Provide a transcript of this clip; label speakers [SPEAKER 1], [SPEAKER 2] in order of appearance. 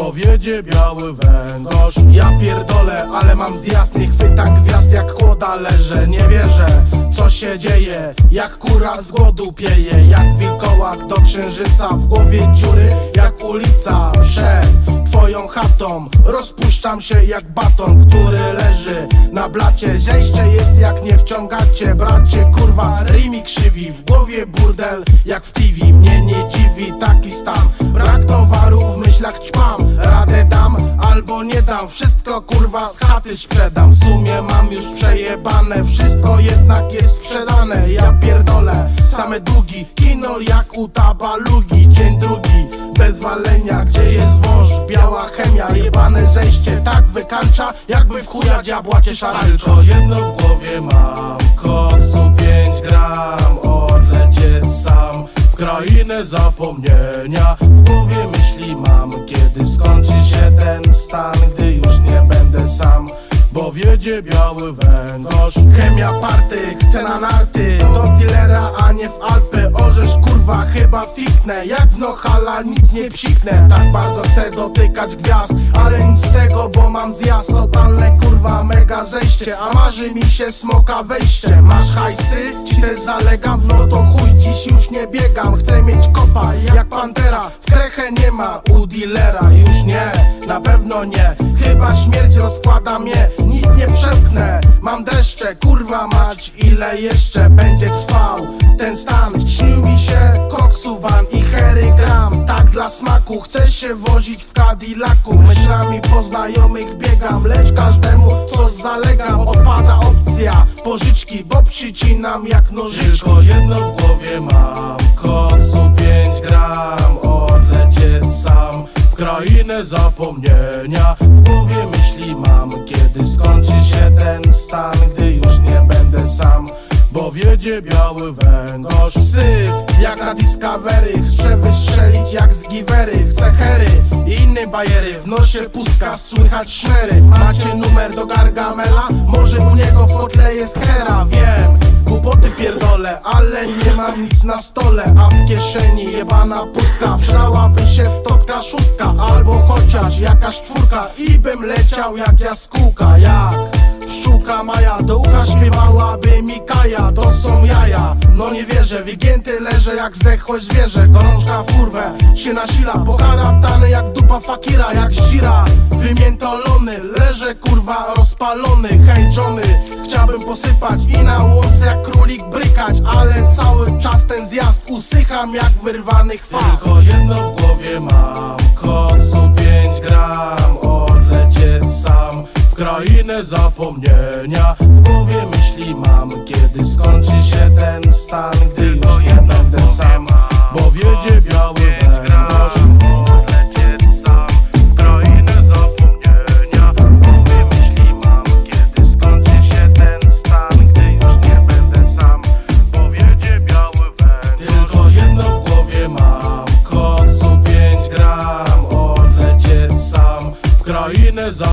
[SPEAKER 1] bo wiedzie biały węgorz. Ja pierdolę, ale mam zjazd Nie chwytam gwiazd jak kłoda leżę Nie wierzę, co się dzieje Jak kura z głodu pieje Jak wilkołak do księżyca W głowie dziury jak ulica Przed twoją chatą Rozpuszczam się jak baton, który leży na blacie. Zejście jest jak nie wciągacie Bracie, kurwa, rymi krzywi W głowie burdel jak w TV Mnie nie dziwi taki stan. Brak towaru w myślach ćpam nie dam. Wszystko kurwa z chaty sprzedam. W sumie mam już przejebane. Wszystko jednak jest sprzedane. Ja pierdolę, same długi. Kinol jak u tabalugi. Dzień drugi, bez walenia. Gdzie jest wąż, biała chemia. Jebane zejście, tak wykańcza Jakby w chuja diabłacie szarańczo Tylko jedno w głowie mam. Koksu 5 gram. Odlecieć sam W krainę zapomnienia. W głowie myśli mam ten stan Gdy już nie będę sam bo wiedzie biały węgorz. Chemia party, na narty Do dealera, a nie w Alpy. Orzesz kurwa, chyba fiknę Jak w Nohala nic nie psiknę. Tak bardzo chcę dotykać gwiazd Ale nic z tego, bo mam zjazd. Totalne kurwa, mega zejście A marzy mi się smoka wejście. Masz hajsy? Ci też zalegam? No to chuj, dziś już nie biegam. Chcę mieć kopa, jak pantera Krechę nie ma u dealera Już nie, na pewno nie. Chyba śmierć rozkłada mnie Nic nie przemknę Mam dreszcze, kurwa mać Ile jeszcze będzie trwał? Ten stan Śni mi się koksu van i hery gram. Tak dla smaku Chcę się wozić w Cadillacu. Myślami po znajomych biegam Lecz każdemu coś zalegam Odpada opcja. Pożyczki Bo przycinam jak nożyczki Tylko jedno w głowie mam krainę zapomnienia. W głowie myśli mam Kiedy skończy się ten stan Gdy już nie będę sam bo wiedzie biały węgorz. Syf jak na Discovery Chcę wystrzelić jak z giwery Chcę hery i inne bajery W nosie pustka, słychać sznery Macie numer do Gargamela? Może u niego w kotle jest hera Wiem, głupoty pierdolę Ale nie mam nic na stole A w kieszeni jebana pustka. Przydałaby się w totka szóstka Albo chociaż jakaś czwórka I bym leciał jak jaskółka. Jak pszczółka Maja Do ucha śpiewałaby mi Kaja. To są jaja, no nie wierzę Wygięty leżę jak zdechłe zwierzę. Gorączka w kurwę się nasila Poharatany jak dupa fakira Jak zdzira, wymiętolony Leżę kurwa rozpalony Hej Johnny, chciałbym posypać I na łące jak królik brykać Ale cały czas ten zjazd Usycham jak wyrwany chwast. Tylko jedno w głowie mam Koksu 5 gram Odlecieć sam w krainę zapomnienia. W głowie myśli mam Kiedy skończy się ten stan Gdy już nie będę sam Bo wiedzie biały